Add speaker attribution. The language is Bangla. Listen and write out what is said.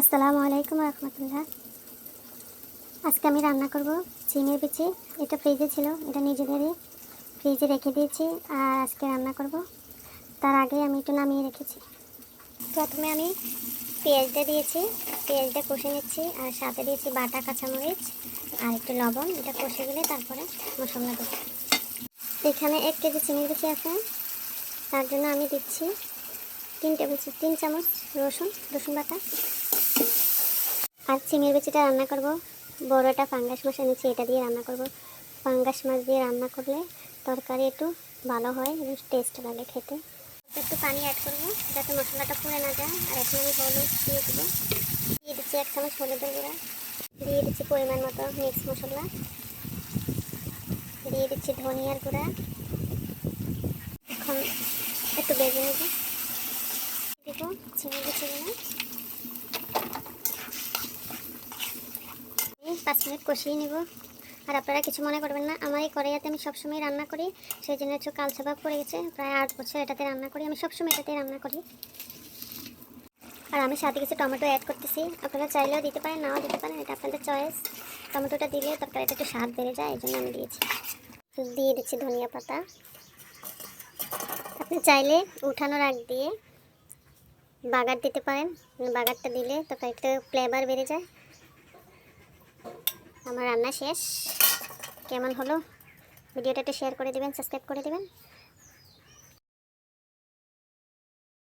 Speaker 1: আসসালামু আলাইকুম রহমতুল্লাহ। আজকে আমি রান্না করব চিংড়ির বিচি। এটা ফ্রিজে ছিল, এটা নিজেদেরই। ফ্রিজে রেখে দিয়েছি আর আজকে রান্না করব। তার আগে আমি একটু নামিয়ে রেখেছি। প্রথমে আমি পেঁয়াজটা দিয়েছি, পেঁয়াজটা কষে নিচ্ছি আর সাথে দিয়েছি বাটা, কাঁচামরিচ আর একটু লবণ। এটা কষে গেলে তারপরে মশলা দেবো। এখানে এক কেজি চিংড়ি বিচি আছে। তার জন্য আমি দিচ্ছি তিন টেবিল তিন চামচ রসুন রসুন বাটা। আর চিংড়ির বিচিটা রান্না করব। বড় একটা ফাঙ্গাস মাছ এনেছি, এটা দিয়ে রান্না করব। ফাঙ্গাস মাছ দিয়ে রান্না করলে তরকারি একটু ভালো হয় টেস্ট লাগে খেতে। একটু পানি অ্যাড করব যাতে মশলাটা পুড়ে না যায়। আর এখন আমি হলুদ দিয়ে দেবো। দিয়ে দিচ্ছি এক চামচ হলুদের গুঁড়া। দিয়ে দিচ্ছি পরিমাণ মতো মিক্স মশলা। দিয়ে দিচ্ছি ধনিয়ার গুঁড়া। এখন একটু বেজে নেব। দেবো চিংড়ি বিচিগুলো। পাঁচ মিনিট কষিয়ে নেব। আর আপনারা কিছু মনে করবেন না, আমার এই কড়াইয়াতে আমি সবসময় রান্না করি। সেই জন্য একটু কালচা ভাব পড়ে গেছে, প্রায় আট বছর এটাতে রান্না করি, আমি সবসময় এটাতে রান্না করি। আর আমি সাথে কিছু টমেটো অ্যাড করতেছি, আপনারা চাইলেও দিতে পারেন, নাও দিতে পারেন, এটা আপনাদের চয়েস টমেটোটা দিলে তরকারিটা একটু স্বাদ বেড়ে যায়, এই জন্য আমি দিয়েছি। দিয়ে দিচ্ছি ধনিয়া পাতা। আপনি চাইলে উঠানোর আগ দিয়ে বাগার দিতে পারেন, বাগারটা দিলে তরকারিটা ফ্লেভার বেড়ে যায়। আমার রান্না শেষ। কেমন হলো? ভিডিওটা একটু শেয়ার করে দেবেন সাবস্ক্রাইব করে দেবেন।